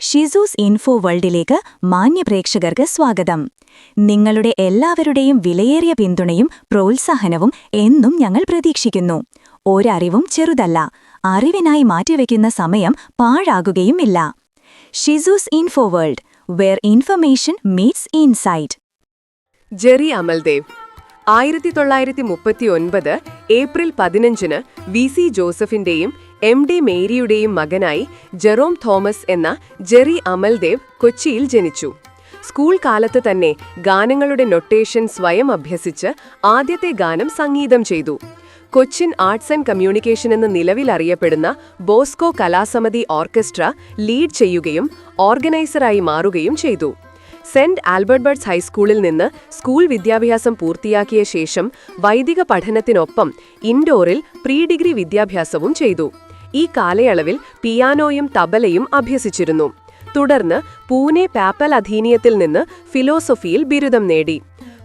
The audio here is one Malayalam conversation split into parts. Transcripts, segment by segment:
ഷിസൂസ് ഇൻഫോ വേൾഡിലേക്ക് മാന്യപ്രേക്ഷകർക്ക് സ്വാഗതം. നിങ്ങളുടെ എല്ലാവരുടെയും വിലയേറിയ പിന്തുണയും പ്രോത്സാഹനവും എന്നും ഞങ്ങൾ പ്രതീക്ഷിക്കുന്നു. ഒരറിവും ചെറുതല്ല അറിവിനായി മാറ്റിവെക്കുന്ന സമയം പാഴാകുകയുമില്ല. ഷിസൂസ് info world where information meets insight Jerry Amaldev ആയിരത്തി തൊള്ളായിരത്തി മുപ്പത്തിയൊൻപത് ഏപ്രിൽ പതിനഞ്ചിന് വി സി ജോസഫിന്റെയും എം ഡി മേരിയുടെയും മകനായി ജെറോം തോമസ് എന്ന ജെറി അമൽദേവ് കൊച്ചിയിൽ ജനിച്ചു. സ്കൂൾ കാലത്ത് തന്നെ ഗാനങ്ങളുടെ നൊട്ടേഷൻ സ്വയം അഭ്യസിച്ച് ആദ്യത്തെ ഗാനം സംഗീതം ചെയ്തു. കൊച്ചിൻ ആർട്സ് ആൻഡ് കമ്മ്യൂണിക്കേഷൻ എന്ന് നിലവിൽ അറിയപ്പെടുന്ന ബോസ്കോ കലാസമിതി ഓർക്കസ്ട്ര ലീഡ് ചെയ്യുകയും ഓർഗനൈസറായി മാറുകയും ചെയ്തു. സെന്റ് ആൽബർട്ട് ബർട്സ് ഹൈസ്കൂളിൽ നിന്ന് സ്കൂൾ വിദ്യാഭ്യാസം പൂർത്തിയാക്കിയ ശേഷം വൈദിക പഠനത്തിനൊപ്പം ഇൻഡോറിൽ പ്രീ ഡിഗ്രി വിദ്യാഭ്യാസവും ചെയ്തു. ഈ കാലയളവിൽ പിയാനോയും തബലയും അഭ്യസിച്ചിരുന്നു. തുടർന്ന് പൂനെ പാപ്പൽ അധീനിയത്തിൽ നിന്ന് ഫിലോസഫിയിൽ ബിരുദം നേടി.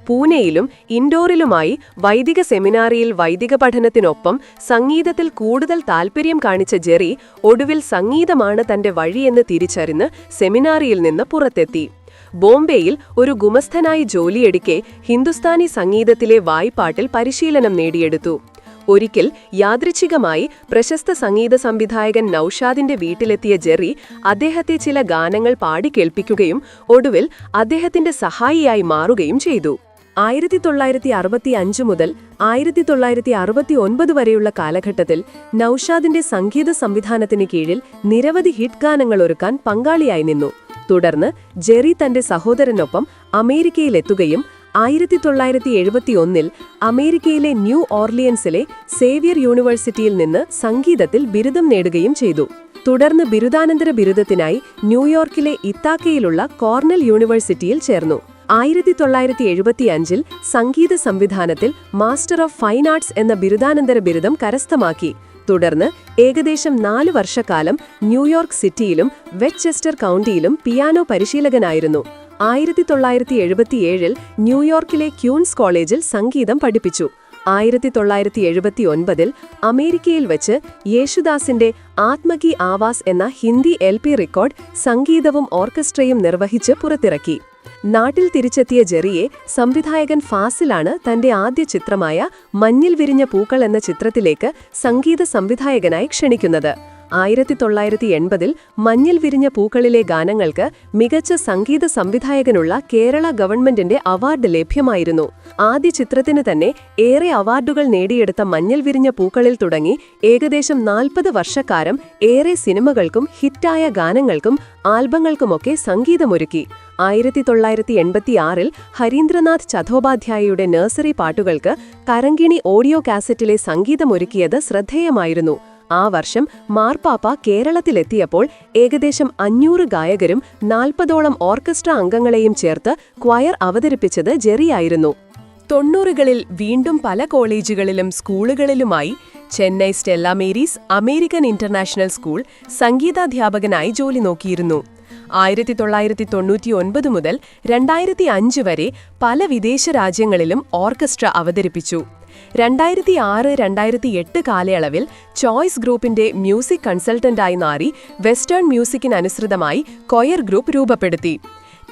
പൂനെയിലും ഇൻഡോറിലുമായി വൈദിക സെമിനാറിയിൽ വൈദിക പഠനത്തിനൊപ്പം സംഗീതത്തിൽ കൂടുതൽ താൽപ്പര്യം കാണിച്ച ജെറി ഒടുവിൽ സംഗീതമാണ് തന്റെ വഴിയെന്ന് തിരിച്ചറിഞ്ഞ് സെമിനാറിയിൽ നിന്ന് പുറത്തെത്തി. ബോംബെയിൽ ഒരു ഗുമസ്ഥനായി ജോലിയെടുക്കെ ഹിന്ദുസ്ഥാനി സംഗീതത്തിലെ വായ്പാട്ടിൽ പരിശീലനം നേടിയെടുത്തു. ഒരിക്കൽ യാദൃച്ഛികമായി പ്രശസ്ത സംഗീത സംവിധായകൻ നൌഷാദിന്റെ വീട്ടിലെത്തിയ ജെറി അദ്ദേഹത്തെ ചില ഗാനങ്ങൾ പാടിക്കേൾപ്പിക്കുകയും ഒടുവിൽ അദ്ദേഹത്തിന്റെ സഹായിയായി മാറുകയും ചെയ്തു. ആയിരത്തി തൊള്ളായിരത്തി അറുപത്തി അഞ്ച് മുതൽ ആയിരത്തി തൊള്ളായിരത്തി അറുപത്തി ഒൻപത് വരെയുള്ള കാലഘട്ടത്തിൽ നൌഷാദിന്റെ സംഗീത സംവിധാനത്തിന് കീഴിൽ നിരവധി ഹിറ്റ് ഗാനങ്ങൾ ഒരുക്കാൻ പങ്കാളിയായി നിന്നു. തുടർന്ന് ജെറി തന്റെ സഹോദരനൊപ്പം അമേരിക്കയിലെത്തുകയും ആയിരത്തി തൊള്ളായിരത്തി എഴുപത്തിയൊന്നിൽ അമേരിക്കയിലെ ന്യൂ ഓർലിയൻസിലെ സേവിയർ യൂണിവേഴ്സിറ്റിയിൽ നിന്ന് സംഗീതത്തിൽ ബിരുദം നേടുകയും ചെയ്തു. തുടർന്ന് ബിരുദാനന്തര ബിരുദത്തിനായി ന്യൂയോർക്കിലെ ഇത്താക്കയിലുള്ള കോർണൽ യൂണിവേഴ്സിറ്റിയിൽ ചേർന്നു. ആയിരത്തി തൊള്ളായിരത്തി എഴുപത്തിയഞ്ചിൽ സംഗീത സംവിധാനത്തിൽ മാസ്റ്റർ ഓഫ് ഫൈൻ ആർട്സ് എന്ന ബിരുദാനന്തര ബിരുദം കരസ്ഥമാക്കി. തുടർന്ന് ഏകദേശം നാല് വർഷക്കാലം ന്യൂയോർക്ക് സിറ്റിയിലും വെറ്റ്ചെസ്റ്റർ കൗണ്ടിയിലും പിയാനോ പരിശീലകനായിരുന്നു. ആയിരത്തി തൊള്ളായിരത്തി എഴുപത്തിയേഴിൽ ന്യൂയോർക്കിലെ ക്യൂൻസ് കോളേജിൽ സംഗീതം പഠിപ്പിച്ചു. ആയിരത്തി തൊള്ളായിരത്തി എഴുപത്തി ഒൻപതിൽ അമേരിക്കയിൽ വെച്ച് യേശുദാസിന്റെ ആത്മകി ആവാസ് എന്ന ഹിന്ദി എൽ റെക്കോർഡ് സംഗീതവും ഓർക്കസ്ട്രയും നിർവഹിച്ച് പുറത്തിറക്കി. നാട്ടിൽ തിരിച്ചെത്തിയ ജെറിയെ സംവിധായകൻ ഫാസിലാണ് തന്റെ ആദ്യ ചിത്രമായ മഞ്ഞിൽ വിരിഞ്ഞ പൂക്കൾ എന്ന ചിത്രത്തിലേക്ക് സംഗീത സംവിധായകനായി ക്ഷണിക്കുന്നത്. ആയിരത്തി തൊള്ളായിരത്തി എൺപതിൽ മഞ്ഞിൽ വിരിഞ്ഞ പൂക്കളിലെ ഗാനങ്ങൾക്ക് മികച്ച സംഗീത സംവിധായകനുള്ള കേരള ഗവൺമെന്റിന്റെ അവാർഡ് ലഭ്യമായിരുന്നു. ആദ്യ ചിത്രത്തിന് തന്നെ ഏറെ അവാർഡുകൾ നേടിയെടുത്ത മഞ്ഞിൽ വിരിഞ്ഞ പൂക്കളിൽ തുടങ്ങി ഏകദേശം നാൽപ്പത് വർഷക്കാരം ഏറെ സിനിമകൾക്കും ഹിറ്റായ ഗാനങ്ങൾക്കും ആൽബങ്ങൾക്കുമൊക്കെ സംഗീതമൊരുക്കി. ആയിരത്തി തൊള്ളായിരത്തി എൺപത്തിയാറിൽ ഹരീന്ദ്രനാഥ് ചതോപാധ്യായയുടെ നഴ്സറി പാട്ടുകൾക്ക് കരങ്കിണി ഓഡിയോ കാസറ്റിലെ സംഗീതമൊരുക്കിയത് ശ്രദ്ധേയമായിരുന്നു. ആ വർഷം മാർപ്പാപ്പ കേരളത്തിലെത്തിയപ്പോൾ ഏകദേശം അഞ്ഞൂറ് ഗായകരും നാൽപ്പതോളം ഓർക്കസ്ട്ര അംഗങ്ങളെയും ചേർത്ത് ക്വയർ അവതരിപ്പിച്ചത് ജെറിയായിരുന്നു തൊണ്ണൂറുകളിൽ വീണ്ടും പല കോളേജുകളിലും സ്കൂളുകളിലുമായി Chennai Stella Maris American international school സംഗീതാധ്യാപകനായി ജോലി നോക്കിയിരുന്നു. ആയിരത്തി തൊള്ളായിരത്തി തൊണ്ണൂറ്റി ഒൻപത് മുതൽ രണ്ടായിരത്തി അഞ്ച് വരെ പല വിദേശ രാജ്യങ്ങളിലും ഓർക്കസ്ട്ര അവതരിപ്പിച്ചു. രണ്ടായിരത്തി ആറ് രണ്ടായിരത്തി എട്ട് കാലയളവിൽ ചോയ്സ് ഗ്രൂപ്പിന്റെ മ്യൂസിക് കൺസൾട്ടന്റായി മാറി വെസ്റ്റേൺ മ്യൂസിക്കിനനുസൃതമായി കൊയർ ഗ്രൂപ്പ് രൂപപ്പെടുത്തി.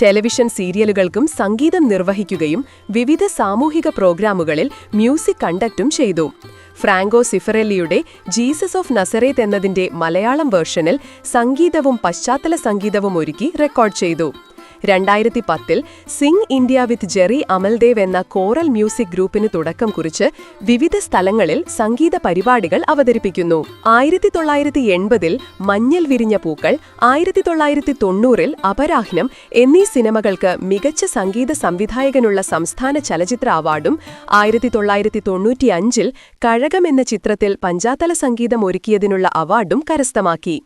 ടെലിവിഷൻ സീരിയലുകൾക്കും സംഗീതം നിർവഹിക്കുകയും വിവിധ സാമൂഹിക പ്രോഗ്രാമുകളിൽ മ്യൂസിക് കണ്ടക്റ്റും ചെയ്തു. ഫ്രാങ്കോ സിഫറെല്ലിയുടെ ജീസസ് ഓഫ് നസറേത്ത് എന്നതിന്റെ മലയാളം വേർഷനിൽ സംഗീതവും പശ്ചാത്തല സംഗീതവും ഒരുക്കി റെക്കോർഡ് ചെയ്തു. രണ്ടായിരത്തി പത്തിൽ sing India with Jerry Amaldev എന്ന കോറൽ മ്യൂസിക് ഗ്രൂപ്പിന് തുടക്കം കുറിച്ച് വിവിധ സ്ഥലങ്ങളിൽ സംഗീത പരിപാടികൾ അവതരിപ്പിക്കുന്നു. ആയിരത്തി തൊള്ളായിരത്തി എൺപതിൽ മഞ്ഞൽ വിരിഞ്ഞ പൂക്കൾ ആയിരത്തി തൊള്ളായിരത്തി തൊണ്ണൂറിൽ അപരാഹ്നം എന്നീ സിനിമകൾക്ക് മികച്ച സംഗീത സംവിധായകനുള്ള സംസ്ഥാന ചലച്ചിത്ര അവാർഡും ആയിരത്തി തൊള്ളായിരത്തി തൊണ്ണൂറ്റിയഞ്ചിൽ കഴകം എന്ന ചിത്രത്തിൽ പഞ്ചാത്തല സംഗീതം ഒരുക്കിയതിനുള്ള അവാർഡും കരസ്ഥമാക്കി.